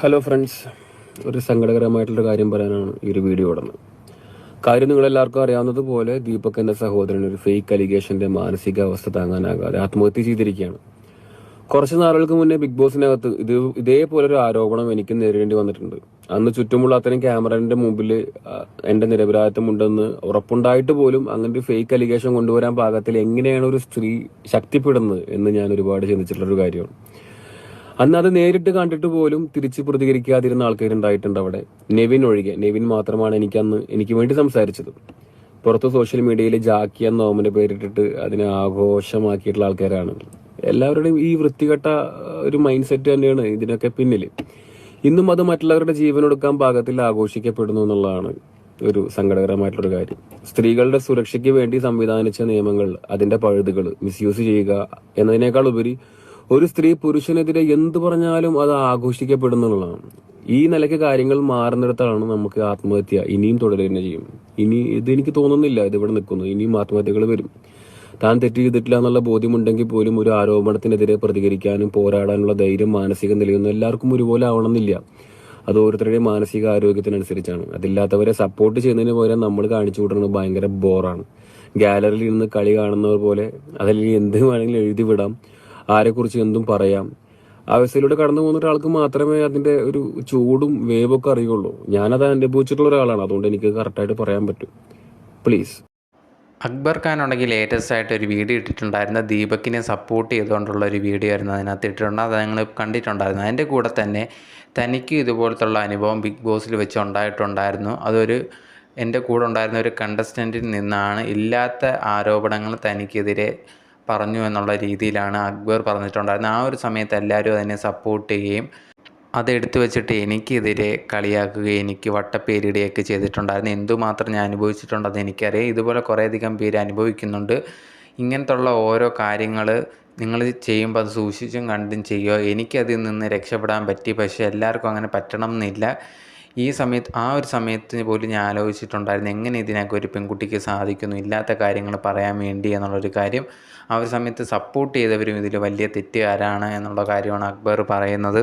Hello friends ഒരു സങ്കടകരമായിട്ടുള്ള കാര്യം പറയാനാണ് ഈ ഒരു വീഡിയോ ഇടുന്നത് കാര്യം നിങ്ങളെല്ലാവർക്കും അറിയാവുന്നതുപോലെ ദീപക് എന്ന സഹോദരൻ ഒരു ഫേക്ക് അലിഗേഷന്റെ മാനസികാവസ്ഥ താങ്ങാനാകാതെ ആത്മഹത്യ ചെയ്തിരിക്കുകയാണ്. കുറച്ച് നാളുകൾക്ക് മുന്നേ ബിഗ് ബോസിനകത്ത് ഇത് ഇതേപോലെ ഒരു ആരോപണം എനിക്ക് നേരിടേണ്ടി വന്നിട്ടുണ്ട്. അന്ന് ചുറ്റുമുള്ള അത്തരം ക്യാമറന്റെ മുമ്പിൽ എന്റെ നിരപരാധിത്വമുണ്ടെന്ന് ഉറപ്പുണ്ടായിട്ട് പോലും അങ്ങനെ ഒരു ഫേക്ക് അലിഗേഷൻ കൊണ്ടുവരാൻ പാകത്തിൽ എങ്ങനെയാണ് ഒരു സ്ത്രീ ശക്തിപ്പെടുന്നത് എന്ന് ഞാൻ ഒരുപാട് ചിന്തിച്ചിട്ടുള്ളൊരു കാര്യമാണ്. അന്ന് അത് നേരിട്ട് കണ്ടിട്ട് പോലും തിരിച്ച് പ്രതികരിക്കാതിരുന്ന ആൾക്കാരുണ്ടായിട്ടുണ്ട് അവിടെ. നെവിൻ ഒഴികെ. നെവിൻ മാത്രമാണ് എനിക്ക് അന്ന് എനിക്ക് വേണ്ടി സംസാരിച്ചത്. പുറത്ത് സോഷ്യൽ മീഡിയയിൽ ജാക്കി എന്ന ഓമന്റെ പേരിട്ടിട്ട് അതിനെ ആഘോഷമാക്കിയിട്ടുള്ള ആൾക്കാരാണ്. എല്ലാവരുടെയും ഈ വൃത്തികെട്ട ഒരു മൈൻഡ് സെറ്റ് തന്നെയാണ് ഇതിനൊക്കെ പിന്നിൽ ഇന്നും അത് മറ്റുള്ളവരുടെ ജീവനൊടുക്കാൻ പാകത്തിൽ ആഘോഷിക്കപ്പെടുന്നു എന്നുള്ളതാണ് ഒരു സങ്കടകരമായിട്ടുള്ളൊരു കാര്യം. സ്ത്രീകളുടെ സുരക്ഷയ്ക്ക് വേണ്ടി സംവിധാനിച്ച നിയമങ്ങൾ അതിന്റെ പഴുതുകൾ മിസ്യൂസ് ചെയ്യുക എന്നതിനേക്കാൾ ഉപരി ഒരു സ്ത്രീ പുരുഷനെതിരെ എന്ത് പറഞ്ഞാലും അത് ആഘോഷിക്കപ്പെടുന്നുള്ളതാണ്. ഈ നിലയ്ക്ക് കാര്യങ്ങൾ മാറുന്നിടത്താണ് നമുക്ക് ആത്മഹത്യ ഇനിയും തുടരുക ചെയ്യും. ഇനി ഇത് എനിക്ക് തോന്നുന്നില്ല ഇത് ഇവിടെ നിൽക്കുന്നു. ഇനിയും ആത്മഹത്യകൾ വരും. താൻ തെറ്റ് ചെയ്തിട്ടില്ല എന്നുള്ള ബോധ്യമുണ്ടെങ്കിൽ പോലും ഒരു ആരോപണത്തിനെതിരെ പ്രതികരിക്കാനും പോരാടാനുള്ള ധൈര്യം മാനസിക നിലയൊന്നും എല്ലാവർക്കും ഒരുപോലെ ആവണമെന്നില്ല. അത് ഓരോരുത്തരുടെയും മാനസിക ആരോഗ്യത്തിനനുസരിച്ചാണ്. അതില്ലാത്തവരെ സപ്പോർട്ട് ചെയ്യുന്നതിന് പകരം നമ്മൾ കാണിച്ചു വിടുന്നത് ഭയങ്കര ബോറാണ് ഗാലറിയിൽ നിന്ന് കളി കാണുന്നവർ പോലെ അതല്ലെങ്കിൽ എന്ത് വേണമെങ്കിലും എഴുതി വിടാം. ആരെക്കുറിച്ച് എന്തും പറയാം. ആ അവസ്ഥയിലൂടെ കടന്നു പോകുന്ന ഒരാൾക്ക് മാത്രമേ അതിന്റെ ഒരു ചൂടും വേവൊക്കെ അറിയുള്ളൂ. ഞാനത് അനുഭവിച്ചിട്ടുള്ള ഒരാളാണ്. അതുകൊണ്ട് എനിക്ക് കറക്റ്റായിട്ട് പറയാൻ പറ്റും. പ്ലീസ് അക്ബർ ഖാൻ ഉണ്ടെങ്കിൽ ലേറ്റസ്റ്റ് ആയിട്ട് ഒരു വീഡിയോ ഇട്ടിട്ടുണ്ടായിരുന്നു ദീപക്കിനെ സപ്പോർട്ട് ചെയ്തുകൊണ്ടുള്ള ഒരു വീഡിയോ ആയിരുന്നു അതിനകത്ത് ഇട്ടിട്ടുണ്ട്. അത് ഞങ്ങൾ കണ്ടിട്ടുണ്ടായിരുന്നു. അതിന്റെ കൂടെ തന്നെ തനിക്ക് ഇതുപോലത്തുള്ള അനുഭവം ബിഗ് ബോസിൽ വെച്ച് ഉണ്ടായിട്ടുണ്ടായിരുന്നു. അതൊരു എന്റെ കൂടെ ഉണ്ടായിരുന്ന ഒരു കണ്ടസ്റ്റന്റിൽ നിന്നാണ് ഇല്ലാത്ത ആരോപണങ്ങൾ തനിക്കെതിരെ പറഞ്ഞു എന്നുള്ള രീതിയിലാണ് അക്ബർ പറഞ്ഞിട്ടുണ്ടായിരുന്നത്. ആ ഒരു സമയത്ത് എല്ലാവരും അതിനെ സപ്പോർട്ട് ചെയ്യുകയും അതെടുത്തു വെച്ചിട്ട് എനിക്കെതിരെ കളിയാക്കുകയും എനിക്ക് വട്ടപ്പേരിടുകയൊക്കെ ചെയ്തിട്ടുണ്ടായിരുന്നു. എന്തുമാത്രം ഞാൻ അനുഭവിച്ചിട്ടുണ്ടെന്ന് എനിക്കറിയാം. ഇതുപോലെ കുറേയധികം പേര് അനുഭവിക്കുന്നുണ്ട്. ഇങ്ങനത്തുള്ള ഓരോ കാര്യങ്ങൾ നിങ്ങൾ ചെയ്യുമ്പോൾ അത് സൂക്ഷിച്ചും കണ്ടും ചെയ്യുക. എനിക്കതിൽ നിന്ന് രക്ഷപ്പെടാൻ പറ്റി. പക്ഷേ എല്ലാവർക്കും അങ്ങനെ പറ്റണം എന്നില്ല. ഈ സമയത്ത് ആ ഒരു സമയത്ത് പോലും ഞാൻ ആലോചിച്ചിട്ടുണ്ടായിരുന്നു എങ്ങനെ ഇതിനൊക്കെ ഒരു പെൺകുട്ടിക്ക് സാധിക്കുന്നു? ഇല്ലാത്ത കാര്യങ്ങൾ പറയാൻ വേണ്ടി എന്നുള്ളൊരു കാര്യം. ആ ഒരു സമയത്ത് സപ്പോർട്ട് ചെയ്തവരും ഇതിൽ വലിയ തെറ്റുകാരാണ് എന്നുള്ള കാര്യമാണ് അക്ബർ പറയുന്നത്.